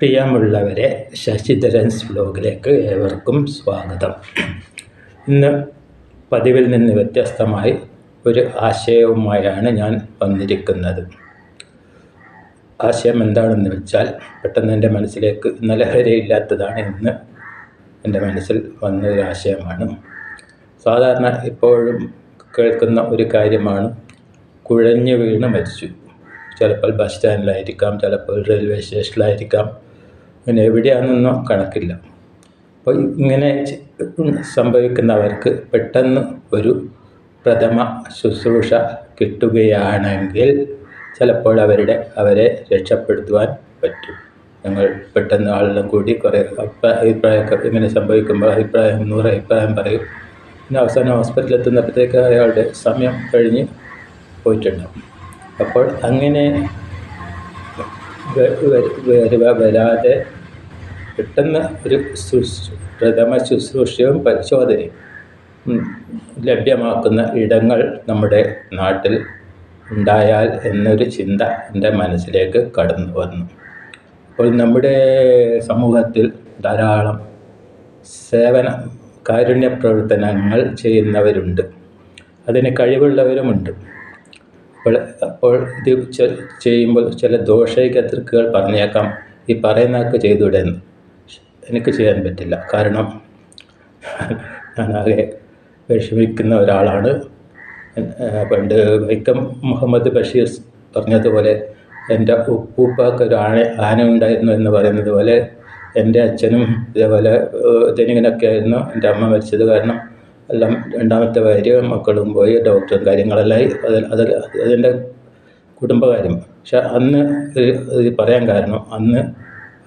പ്രിയമുള്ളവരെ ശശിധരൻസ് ബ്ലോഗിലേക്ക് ഏവർക്കും സ്വാഗതം. ഇന്ന് പതിവിൽ നിന്ന് വ്യത്യസ്തമായി ഒരു ആശയവുമായാണ് ഞാൻ വന്നിരിക്കുന്നത്. ആശയം എന്താണെന്ന് വെച്ചാൽ പെട്ടെന്ന് എന്റെ മനസ്സിലേക്ക് വരെ ഇല്ലാത്തതാണ് ഇന്ന് എന്റെ മനസ്സിൽ വന്നൊരു ആശയമാണ്. സാധാരണ ഇപ്പോഴും കേൾക്കുന്ന ഒരു കാര്യമാണ് കുഴഞ്ഞു വീണ് മരിച്ചു. ചിലപ്പോൾ ബസ് സ്റ്റാൻഡിലായിരിക്കാം ചിലപ്പോൾ റെയിൽവേ സ്റ്റേഷനിലായിരിക്കാം അങ്ങനെ എവിടെയാണെന്നൊന്നും കണക്കില്ല. അപ്പോൾ ഇങ്ങനെ സംഭവിക്കുന്നവർക്ക് പെട്ടെന്ന് ഒരു പ്രഥമ ശുശ്രൂഷ കിട്ടുകയാണെങ്കിൽ ചിലപ്പോൾ അവരുടെ അവരെ രക്ഷപ്പെടുത്തുവാൻ പറ്റും. ഞങ്ങൾ പെട്ടെന്ന് ആളെല്ലാം കൂടി കുറേ അഭി- അഭിപ്രായമൊക്കെ ഇങ്ങനെ സംഭവിക്കുമ്പോൾ അഭിപ്രായം നൂറ് അഭിപ്രായം പറയും. പിന്നെ അവസാനം ഹോസ്പിറ്റലിൽ എത്തുന്നപ്പോഴത്തേക്ക് അയാളുടെ സമയം കഴിഞ്ഞ് പോയിട്ടുണ്ടാവും അപ്പോൾ അങ്ങനെ വരാതെ പെട്ടെന്ന് ഒരു പ്രഥമ ശുശ്രൂഷയും പരിശോധനയും ലഭ്യമാക്കുന്ന ഇടങ്ങൾ നമ്മുടെ നാട്ടിൽ ഉണ്ടായാൽ എന്നൊരു ചിന്ത എന്റെ മനസ്സിലേക്ക് കടന്നു വന്നു. അപ്പോൾ നമ്മുടെ സമൂഹത്തിൽ ധാരാളം സേവന കാരുണ്യ പ്രവർത്തനങ്ങൾ ചെയ്യുന്നവരുണ്ട്. അതിന് കഴിവുള്ളവരുമുണ്ട്. അപ്പോൾ അപ്പോൾ ഇത് ചെയ്യുമ്പോൾ ചില ദോഷൈകതൃക്കുകൾ പറഞ്ഞേക്കാം. ഈ പറയുന്നതൊക്കെ ചെയ്തുവിടുന്നു എനിക്ക് ചെയ്യാൻ പറ്റില്ല. കാരണം ഞാനാകെ വിഷമിക്കുന്ന ഒരാളാണ്. പണ്ട് വൈക്കം മുഹമ്മദ് ബഷീർ പറഞ്ഞതുപോലെ എന്റെ ഉപ്പൂപ്പാക്ക് ഒരു ആന ആന ഉണ്ടായിരുന്നു എന്ന് പറയുന്നത് പോലെ എന്റെ അച്ഛനും ഇതേപോലെ ധനികനൊക്കെ ആയിരുന്നു എന്റെ അമ്മ മരിച്ചത് കാരണം എല്ലാം രണ്ടാമത്തെ ഭാര്യ മക്കളും പോയി ഡോക്ടറും കാര്യങ്ങളെല്ലാം അതിൽ അതിൽ അതിന്റെ കുടുംബകാര്യം. പക്ഷെ അന്ന് ഇത് പറയാൻ കാരണം അന്ന്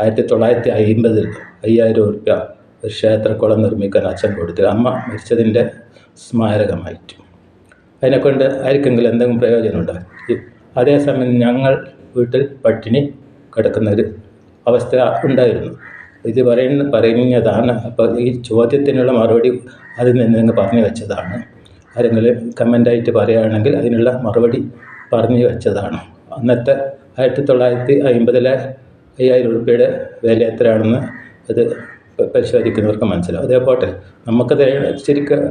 ആയിരത്തി തൊള്ളായിരത്തി അമ്പതിൽ അയ്യായിരം രൂപ ഒരു ക്ഷേത്രക്കുളം നിർമ്മിക്കാൻ അച്ഛൻ കൊടുത്തു അമ്മ മരിച്ചതിന്റെ സ്മാരകമായിട്ട്. അതിനെക്കൊണ്ട് ആർക്കെങ്കിലും എന്തെങ്കിലും പ്രയോജനമുണ്ടോ? അതേസമയം ഞങ്ങൾ വീട്ടിൽ പട്ടിണി കിടക്കുന്ന ഒരു അവസ്ഥ ഉണ്ടായിരുന്നു. ഇത് പറയുന്ന പറയുന്നതാണ്. അപ്പോൾ ഈ ചോദ്യത്തിനുള്ള മറുപടി അതിൽ നിന്ന് നിങ്ങൾ പറഞ്ഞു വെച്ചതാണ്. ആരെങ്കിലും കമന്റായിട്ട് പറയുകയാണെങ്കിൽ അതിനുള്ള മറുപടി പറഞ്ഞു വെച്ചതാണ്. അന്നത്തെ ആയിരത്തി തൊള്ളായിരത്തി അമ്പതിലെ അയ്യായിരം രൂപയുടെ വില എത്രയാണെന്ന് അത് പരിശോധിക്കുന്നവർക്ക് മനസ്സിലാവും. അതേപോലെ നമുക്കത് ശരിക്കും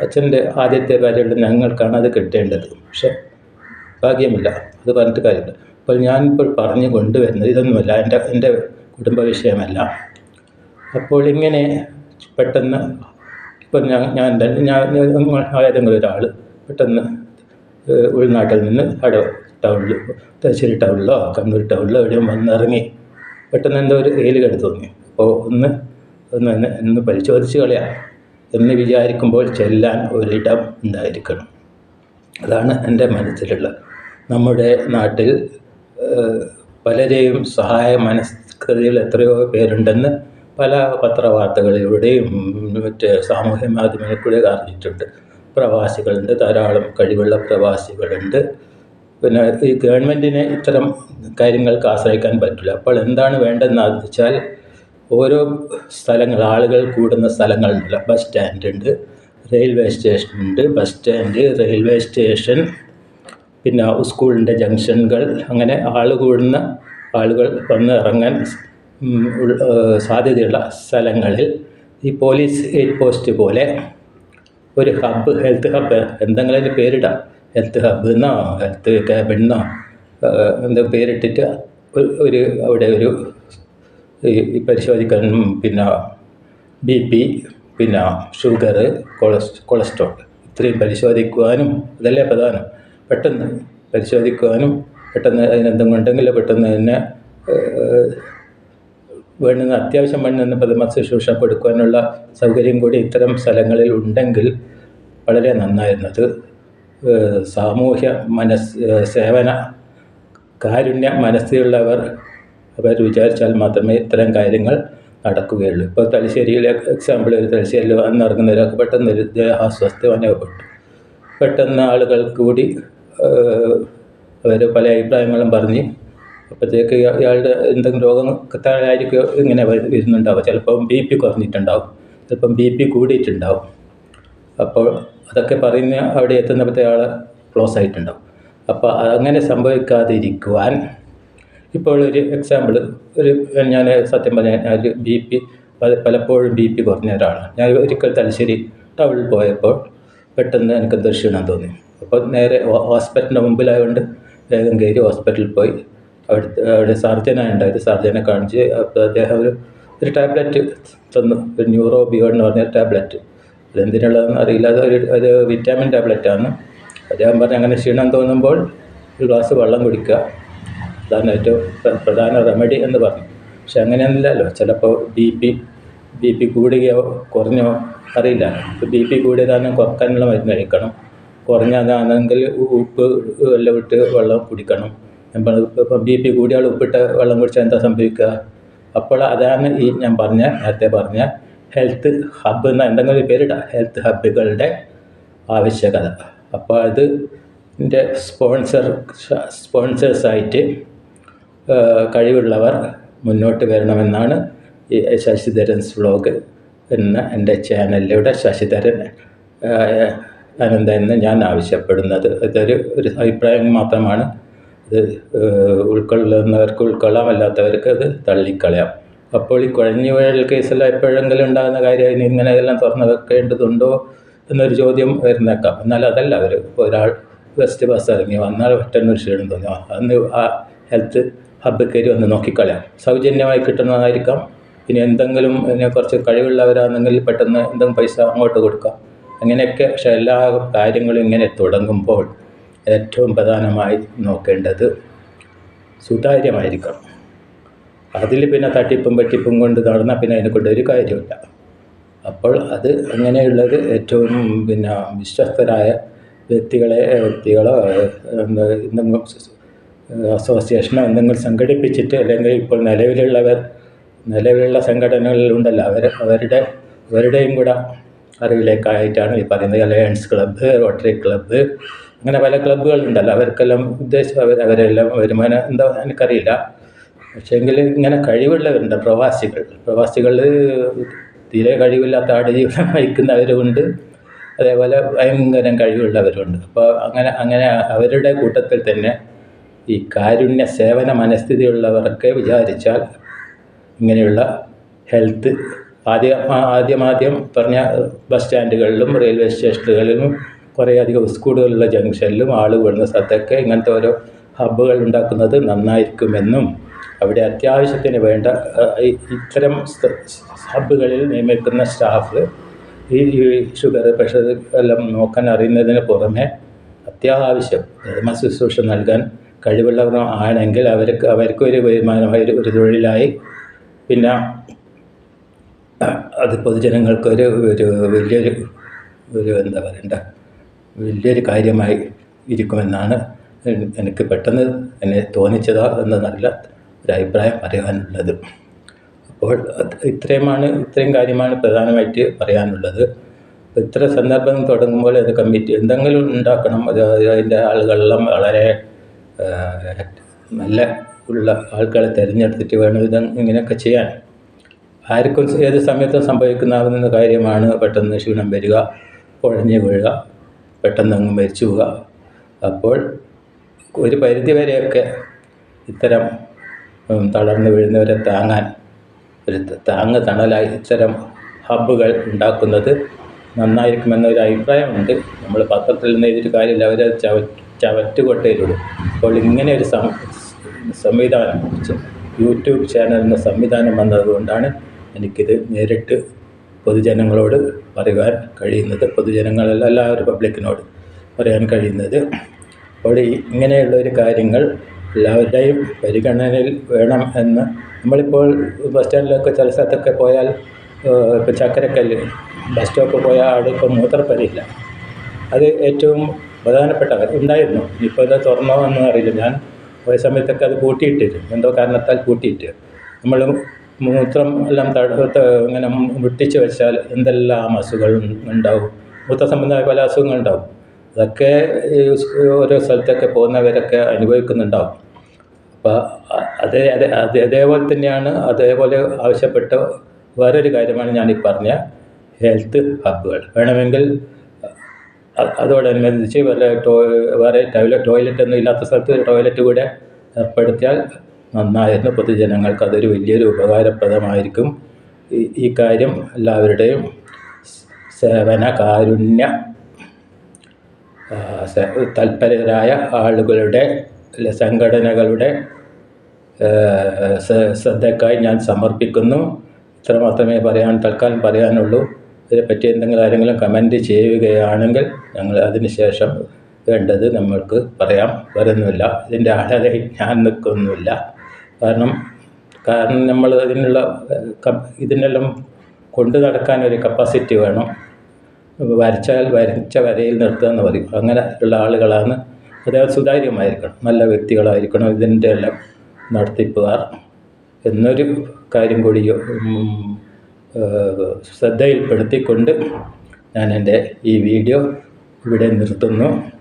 അച്ഛന്റെ ആദ്യത്തെ ഭാര്യയുടെ ഞങ്ങൾക്കാണ് അത് കിട്ടേണ്ടത്. പക്ഷെ ഭാഗ്യമില്ല. അത് പറഞ്ഞിട്ട് കാര്യമില്ല. അപ്പോൾ ഞാനിപ്പോൾ പറഞ്ഞു കൊണ്ടുവരുന്നത് ഇതൊന്നുമല്ല. എന്റെ എന്റെ കുടുംബ വിഷയമല്ല. അപ്പോൾ ഇങ്ങനെ പെട്ടെന്ന് ഇപ്പം ഞാൻ ഞാൻ ഞാൻ ഏതെങ്കിലും ഒരാൾ പെട്ടെന്ന് ഉൾനാട്ടിൽ നിന്ന് അവിടെ ടൗണിൽ തലശ്ശേരി ടൗണിലോ കണ്ണൂർ ടൗണിലോ എവിടെയും വന്നിറങ്ങി പെട്ടെന്ന് എന്തോ ഒരു ഏലുകേട് തോന്നി അപ്പോൾ ഒന്ന് ഒന്ന് ഒന്ന് പരിശോധിച്ച് കളയാം എന്ന് വിചാരിക്കുമ്പോൾ ചെല്ലാൻ ഒരിടം ഉണ്ടായിരിക്കണം. അതാണ് എന്റെ മനസ്സിലുള്ള നമ്മുടെ നാട്ടിൽ പലരെയും സഹായ മനസ്കൃതിയിൽ എത്രയോ പേരുണ്ടെന്ന് പല പത്രവാർത്തകളിലൂടെയും മറ്റ് സാമൂഹ്യ മാധ്യമങ്ങളിലൂടെ അറിഞ്ഞിട്ടുണ്ട്. പ്രവാസികളുണ്ട് ധാരാളം കഴിവുള്ള പ്രവാസികളുണ്ട്. പിന്നെ ഈ ഗവൺമെന്റിനെ ഇത്തരം കാര്യങ്ങൾക്ക് ആശ്രയിക്കാൻ പറ്റില്ല. അപ്പോൾ എന്താണ് വേണ്ടതെന്ന് വെച്ചാൽ ഓരോ സ്ഥലങ്ങൾ ആളുകൾ കൂടുന്ന സ്ഥലങ്ങളുണ്ടല്ലോ ബസ് സ്റ്റാൻഡ് ഉണ്ട് റെയിൽവേ സ്റ്റേഷൻ ഉണ്ട് ബസ് സ്റ്റാൻഡ് റെയിൽവേ സ്റ്റേഷൻ പിന്നെ സ്കൂളിന്റെ ജംഗ്ഷനുകൾ. അങ്ങനെ ആൾ കൂടുന്ന ആളുകൾ വന്ന് ഇറങ്ങാൻ സാധ്യതയുള്ള സ്ഥലങ്ങളിൽ ഈ പോലീസ് എയ്ഡ് പോസ്റ്റ് പോലെ ഒരു ഹബ്ബ് ഹെൽത്ത് ഹബ്ബ് എന്തെങ്കിലും പേരിടാം. ഹെൽത്ത് ഹബ്ബ് എന്നോ ഹെൽത്ത് ക്യാബിൻ എന്നോ എന്താ പേരിട്ടിട്ട് ഒരു- അവിടെ ഒരു ഈ പരിശോധിക്കാൻ പിന്നെ ബി പി പിന്നെ ഷുഗർ കൊളസ് കൊളസ്ട്രോൾ. ഇത്രയും പരിശോധിക്കുവാനും അതല്ലേ പ്രധാനം? പെട്ടെന്ന് പരിശോധിക്കുവാനും പെട്ടെന്ന് അതിനെന്തെങ്കിലും ഉണ്ടെങ്കിൽ പെട്ടെന്ന് തന്നെ വേണ്ടുന്ന അത്യാവശ്യം വേണ്ടുന്ന പ്രഥമ ശുശ്രൂഷ കൊടുക്കുവാനുള്ള സൗകര്യം കൂടി ഇത്തരം സ്ഥലങ്ങളിൽ ഉണ്ടെങ്കിൽ വളരെ നന്നായിരുന്നത്. സാമൂഹ്യ മനസ് സേവന കാരുണ്യ മനസ്സിലുള്ളവർ അവർ വിചാരിച്ചാൽ മാത്രമേ ഇത്തരം കാര്യങ്ങൾ നടക്കുകയുള്ളൂ. ഇപ്പോൾ തലശ്ശേരിയിലെ എക്സാമ്പിൾ ഒരു തലശ്ശേരിയിൽ വന്നിറങ്ങുന്നവരൊക്കെ പെട്ടെന്ന് ഒരു ദേഹാസ്വസ്ഥ അനുഭവപ്പെട്ടു. പെട്ടെന്ന് ആളുകൾ കൂടി അവർ പല അഭിപ്രായങ്ങളും പറഞ്ഞ് അപ്പോഴത്തേക്ക് ഇയാളുടെ എന്തെങ്കിലും രോഗം ആയിരിക്കും ഇങ്ങനെ വരുന്നുണ്ടാവുക വരുന്നുണ്ടാവും. ചിലപ്പം ബി പി കുറഞ്ഞിട്ടുണ്ടാവും ചിലപ്പം ബി പി കൂടിയിട്ടുണ്ടാവും. അപ്പോൾ അതൊക്കെ പറഞ്ഞ് അവിടെ എത്തുന്നപ്പോഴത്തെ ആൾ ക്ലോസ് ആയിട്ടുണ്ടാവും. അപ്പോൾ അങ്ങനെ സംഭവിക്കാതിരിക്കുവാൻ ഇപ്പോൾ ഒരു എക്സാമ്പിൾ ഒരു ഞാൻ സത്യം പറഞ്ഞാൽ ഞാൻ ഒരു ബി പി പലപ്പോഴും ബി പി കുറഞ്ഞ ഒരാളാണ്. ഞാൻ ഒരിക്കൽ തലശ്ശേരി ടൗണിൽ പോയപ്പോൾ പെട്ടെന്ന് എനിക്ക് ദർശനം തോന്നി. അപ്പോൾ നേരെ ഹോസ്പിറ്റലിന്റെ മുമ്പിലായതുകൊണ്ട് വേഗം കയറി ഹോസ്പിറ്റലിൽ പോയി. അവിടെ സർജനാണ് ഉണ്ടായത് സർജനെ കാണിച്ച് അപ്പോൾ അദ്ദേഹം ഒരു ഒരു ടാബ്ലറ്റ് തന്നു. ഒരു ന്യൂറോബിയോ എന്ന് പറഞ്ഞ ടാബ്ലറ്റ് അതെന്തിനുള്ളതെന്ന് അറിയില്ല. അത് ഒരു ഒരു വിറ്റാമിൻ ടാബ്ലറ്റാണ് അദ്ദേഹം പറഞ്ഞ അങ്ങനെ ക്ഷീണം തോന്നുമ്പോൾ ഒരു ഗ്ലാസ് വെള്ളം കുടിക്കുക. അതാണ് ഏറ്റവും പ്ര- പ്രധാന റെമഡി എന്ന് പറഞ്ഞു. പക്ഷെ അങ്ങനെയൊന്നുമില്ലല്ലോ. ചിലപ്പോൾ ബി പി ബി പി കൂടുകയോ കുറഞ്ഞോ അറിയില്ല. ബി പി കൂടിയതാണെങ്കിൽ കുറക്കാനുള്ള മരുന്ന് കഴിക്കണം. കുറഞ്ഞതാണെങ്കിൽ ഉപ്പ് എല്ലാം ഇട്ട് വെള്ളം കുടിക്കണം. ഇപ്പം ബി പി കൂടിയാൽ ഉപ്പിട്ട് വെള്ളം കുടിച്ചാൽ എന്താ സംഭവിക്കുക? അപ്പോൾ അതാണ് ഈ ഞാൻ പറഞ്ഞ നേരത്തെ പറഞ്ഞ ഹെൽത്ത് ഹബ്ബ് എന്ന എന്തെങ്കിലും പേരിടാം. ഹെൽത്ത് ഹബ്ബുകളുടെ ആവശ്യകത. അപ്പോൾ അത് ഇതിന്റെ സ്പോൺസർ സ്പോൺസേഴ്സായിട്ട് കഴിവുള്ളവർ മുന്നോട്ട് വരണമെന്നാണ് ഈ ശശിധരൻസ് വ്ളോഗ് എന്ന എന്റെ ചാനലിലൂടെ ശശിധരൻ അനന്ത എന്ന് ഞാൻ ആവശ്യപ്പെടുന്നത്. ഇതൊരു ഒരു അഭിപ്രായം മാത്രമാണ്. ഇത് ഉൾക്കൊള്ളുന്നവർക്ക് ഉൾക്കൊള്ളാം അല്ലാത്തവർക്ക് അത് തള്ളിക്കളയാം. അപ്പോൾ ഈ കുഴഞ്ഞുഴൽ കേസെല്ലാം എപ്പോഴെങ്കിലും ഉണ്ടാകുന്ന കാര്യം ഇങ്ങനെ ഇതെല്ലാം തുറന്നു വെക്കേണ്ടതുണ്ടോ എന്നൊരു ചോദ്യം വരുന്നേക്കാം. എന്നാൽ അതല്ല അവർ ഇപ്പോൾ ഒരാൾ വെസ്റ്റ് ബസ് ഇറങ്ങി വന്നാൽ പെട്ടെന്ന് ക്ഷീണം തോന്നി. അന്ന് ആ ഹെൽത്ത് ഹബ്ബ് കയറി വന്ന് നോക്കിക്കളയാം. സൗജന്യമായി കിട്ടുന്നതായിരിക്കാം. ഇനി എന്തെങ്കിലും പിന്നെ കുറച്ച് കഴിവുള്ളവരാണെങ്കിൽ പെട്ടെന്ന് എന്തെങ്കിലും പൈസ അങ്ങോട്ട് കൊടുക്കാം. അങ്ങനെയൊക്കെ പക്ഷെ എല്ലാ കാര്യങ്ങളും ഇങ്ങനെ തുടങ്ങുമ്പോൾ ഏറ്റവും പ്രധാനമായി നോക്കേണ്ടത് സുതാര്യമായിരിക്കണം. അതിൽ പിന്നെ തട്ടിപ്പും വെട്ടിപ്പും കൊണ്ട് നടന്നാൽ പിന്നെ അതിനെ കൊണ്ട് ഒരു കാര്യമില്ല അപ്പോൾ അത് അങ്ങനെയുള്ളത് ഏറ്റവും പിന്നെ വിശ്വസ്തരായ വ്യക്തികളെ വ്യക്തികളോ എന്താ എന്തെങ്കിലും അസോസിയേഷനോ എന്തെങ്കിലും സംഘടിപ്പിച്ചിട്ട് അല്ലെങ്കിൽ ഇപ്പോൾ നിലവിലുള്ളവർ നിലവിലുള്ള സംഘടനകളിലുണ്ടല്ലോ അവർ അവരുടെ അവരുടെയും കൂടെ അറിവിലേക്കായിട്ടാണ് ഈ പറയുന്നത്. അലയൻസ് ക്ലബ്ബ് റോട്ടറി ക്ലബ്ബ് അങ്ങനെ പല ക്ലബ്ബുകളുണ്ടല്ലോ അവർക്കെല്ലാം ഉദ്ദേശം അവർ അവരെല്ലാം വരുമാനം എന്താ എനിക്കറിയില്ല. പക്ഷേങ്കിൽ ഇങ്ങനെ കഴിവുള്ളവരുണ്ട് പ്രവാസികൾ. പ്രവാസികൾ തീരെ കഴിവില്ലാത്ത ആടുജീവിതം നയിക്കുന്നവരുമുണ്ട് അതേപോലെ ഭയങ്കരം കഴിവുള്ളവരുണ്ട്. അപ്പോൾ അങ്ങനെ അങ്ങനെ അവരുടെ കൂട്ടത്തിൽ തന്നെ ഈ കാരുണ്യ സേവന മനസ്ഥിതിയുള്ളവർക്ക് വിചാരിച്ചാൽ ഇങ്ങനെയുള്ള ഹെൽത്ത് ആദ്യം ആദ്യമാദ്യം പറഞ്ഞ ബസ് സ്റ്റാൻഡുകളിലും റെയിൽവേ സ്റ്റേഷനുകളിലും കുറേയധികം സ്കൂളുകളുള്ള ജംഗ്ഷനിലും കൂടുന്ന സ്ഥലത്തൊക്കെ ഇങ്ങനത്തെ ഓരോ ഹബ്ബുകൾ ഉണ്ടാക്കുന്നത് നന്നായിരിക്കുമെന്നും അവിടെ അത്യാവശ്യത്തിന് വേണ്ട ഇത്തരം ഹബ്ബുകളിൽ നിയമിക്കുന്ന സ്റ്റാഫ് ഈ ഷുഗർ പ്രഷർ എല്ലാം നോക്കാൻ അറിയുന്നതിന് പുറമെ അത്യാവശ്യം പ്രഥമ ശുശ്രൂഷ നൽകാൻ കഴിവുള്ളവർ ആണെങ്കിൽ അവർക്ക് അവർക്ക് ഒരു വരുമാനമായി ഒരു- തൊഴിലായി പിന്നെ അത് പൊതുജനങ്ങൾക്കൊരു ഒരു വലിയൊരു ഒരു എന്താ പറയണ്ട വലിയൊരു കാര്യമായി ഇരിക്കുമെന്നാണ് എനിക്ക് പെട്ടെന്ന് എന്നെ തോന്നിച്ചതാ എന്നതല്ല. ഒരു അഭിപ്രായം പറയാനുള്ളത്. അപ്പോൾ ഇത്രയുമാണ് ഇത്രയും കാര്യമാണ് പ്രധാനമായിട്ട് പറയാനുള്ളത്. ഇത്ര സന്ദർഭം തുടങ്ങുമ്പോൾ അത് കമ്മിറ്റി എന്തെങ്കിലും ഉണ്ടാക്കണം. അത് അതിന്റെ ആളുകളെല്ലാം വളരെ നല്ല ഉള്ള ആൾക്കാരെ തിരഞ്ഞെടുത്തിട്ട് വേണം ഇത് ഇങ്ങനെയൊക്കെ ചെയ്യാൻ. ആർക്കും ഏത് സമയത്തും സംഭവിക്കുന്ന കാര്യമാണ് പെട്ടെന്ന് ക്ഷീണം വരിക കുഴഞ്ഞു വീഴുക പെട്ടെന്ന് അങ്ങ് മരിച്ചു പോവുക. അപ്പോൾ ഒരു പരിധി വരെയൊക്കെ ഇത്തരം തളർന്നു വീഴുന്നവരെ താങ്ങാൻ ഒരു താങ്ങ് തണലായി ഇത്തരം ഹബ്ബുകൾ ഉണ്ടാക്കുന്നത് നന്നായിരിക്കുമെന്നൊരു അഭിപ്രായമുണ്ട്. നമ്മൾ പത്രത്തിൽ നിന്ന് എഴുതിയിട്ട് കാര്യമില്ല അവരെ ചവ ചവറ്റുകൊട്ടയിലിടും. അപ്പോൾ ഇങ്ങനെ ഒരു സംവിധാനം യൂട്യൂബ് യൂട്യൂബ് ചാനലിന് സംവിധാനം വന്നതുകൊണ്ടാണ് എനിക്കിത് നേരിട്ട് പൊതുജനങ്ങളോട് പറയുവാൻ കഴിയുന്നത്. പൊതുജനങ്ങളല്ല എല്ലാവരും പബ്ലിക്കിനോട് പറയാൻ കഴിയുന്നത്. അപ്പോൾ ഇങ്ങനെയുള്ളൊരു കാര്യങ്ങൾ എല്ലാവരുടെയും പരിഗണനയിൽ വേണം എന്ന്. നമ്മളിപ്പോൾ ബസ് സ്റ്റാൻഡിലൊക്കെ ചില സ്ഥലത്തൊക്കെ പോയാൽ ഇപ്പോൾ ചക്കരക്കല്ല് ബസ് സ്റ്റോപ്പ് പോയാൽ അവിടെ ഇപ്പോൾ അത് ഏറ്റവും പ്രധാനപ്പെട്ട ഉണ്ടായിരുന്നു. ഇപ്പോൾ ഇത് തുറന്നോ എന്ന് അറിയില്ല. ഞാൻ പോയ സമയത്തൊക്കെ അത് കൂട്ടിയിട്ടിരുന്നു എന്തോ കാരണത്താൽ പൂട്ടിയിട്ട്. നമ്മൾ മൂത്രം എല്ലാം തടുത്ത് ഇങ്ങനെ മുട്ടിച്ച് വെച്ചാൽ എന്തെല്ലാം അസുഖങ്ങൾ ഉണ്ടാവും? മൂത്ര സംബന്ധമായ പല അസുഖങ്ങളുണ്ടാവും അതൊക്കെ ഓരോ സ്ഥലത്തൊക്കെ പോകുന്നവരൊക്കെ അനുഭവിക്കുന്നുണ്ടാവും. അപ്പോൾ അതേ അതേ അതേ അതേപോലെ തന്നെയാണ് അതേപോലെ ആവശ്യപ്പെട്ട വേറൊരു കാര്യമാണ് ഞാനീ പറഞ്ഞ ഹെൽത്ത് ഹബ്ബുകൾ. വേണമെങ്കിൽ അതോടനുബന്ധിച്ച് വല്ല ടോ വേറെ ടോയ്ലറ്റ് ടോയ്ലറ്റ് ഒന്നും ഇല്ലാത്ത സ്ഥലത്ത് ഒരു ടോയ്ലറ്റ് കൂടെ ഏർപ്പെടുത്തിയാൽ നന്നായിരുന്നു. പൊതുജനങ്ങൾക്ക് അതൊരു വലിയൊരു ഉപകാരപ്രദമായിരിക്കും. ഈ കാര്യം എല്ലാവരുടെയും സേവന കാരുണ്യ തൽപരരായ ആളുകളുടെ സംഘടനകളുടെ ശ്രദ്ധയ്ക്കായി ഞാൻ സമർപ്പിക്കുന്നു. ഇത്ര മാത്രമേ പറയാൻ തൽക്കാലം പറയാനുള്ളൂ. ഇതിനെപ്പറ്റി എന്തെങ്കിലും ആരെങ്കിലും കമന്റ് ചെയ്യുകയാണെങ്കിൽ ഞങ്ങൾ അതിന് ശേഷം വേണ്ടത് നമ്മൾക്ക് പറയാം. വരുന്നില്ല ഇതിന്റെ അളവിൽ ഞാൻ നിൽക്കുന്നില്ല. കാരണം കാരണം നമ്മൾ അതിനുള്ള ഇതിനെല്ലാം കൊണ്ടു നടക്കാൻ ഒരു കപ്പാസിറ്റി വേണം. വരച്ചാൽ വരച്ച വരയിൽ നിർത്തുക എന്ന് പറയും. അങ്ങനെ ഉള്ള ആളുകളാണ്. അതായത് സുതാര്യമായിരിക്കണം. നല്ല വ്യക്തികളായിരിക്കണം. ഇതിന്റെ എല്ലാം നടത്തിപ്പുകാർ എന്നൊരു കാര്യം കൂടി ശ്രദ്ധയിൽപ്പെടുത്തിക്കൊണ്ട് ഞാൻ എന്റെ ഈ വീഡിയോ ഇവിടെ നിർത്തുന്നു.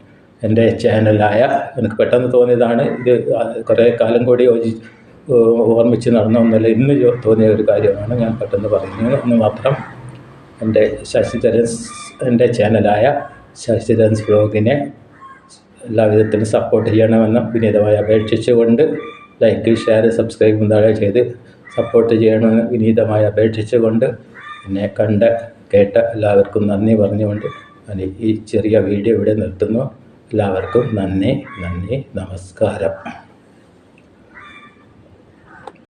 എന്റെ ചാനലായ എനിക്ക് പെട്ടെന്ന് തോന്നിയതാണ്. ഇത് കുറേ കാലം കൂടി യോജി ഓർമ്മിച്ച് നടന്ന ഒന്നുമല്ല ഇന്ന് തോന്നിയ ഒരു കാര്യമാണ് ഞാൻ പെട്ടെന്ന് പറയുന്നത്. എന്ന് മാത്രം എന്റെ ശശിധരൻസ് എന്റെ ചാനലായ ശശിധരൻസ് ബ്ലോഗിനെ എല്ലാവിധത്തിലും സപ്പോർട്ട് ചെയ്യണമെന്ന് വിനീതമായി അപേക്ഷിച്ചുകൊണ്ട് ലൈക്ക് ഷെയർ സബ്സ്ക്രൈബ് താഴെ ചെയ്ത് സപ്പോർട്ട് ചെയ്യണമെന്ന് വിനീതമായി അപേക്ഷിച്ചുകൊണ്ട് എന്നെ കണ്ട കേട്ട എല്ലാവർക്കും നന്ദി പറഞ്ഞുകൊണ്ട് ഞാൻ ഈ ചെറിയ വീഡിയോ ഇവിടെ നിർത്തുന്നു. എല്ലാവർക്കും നന്ദി നന്ദി നമസ്കാരം.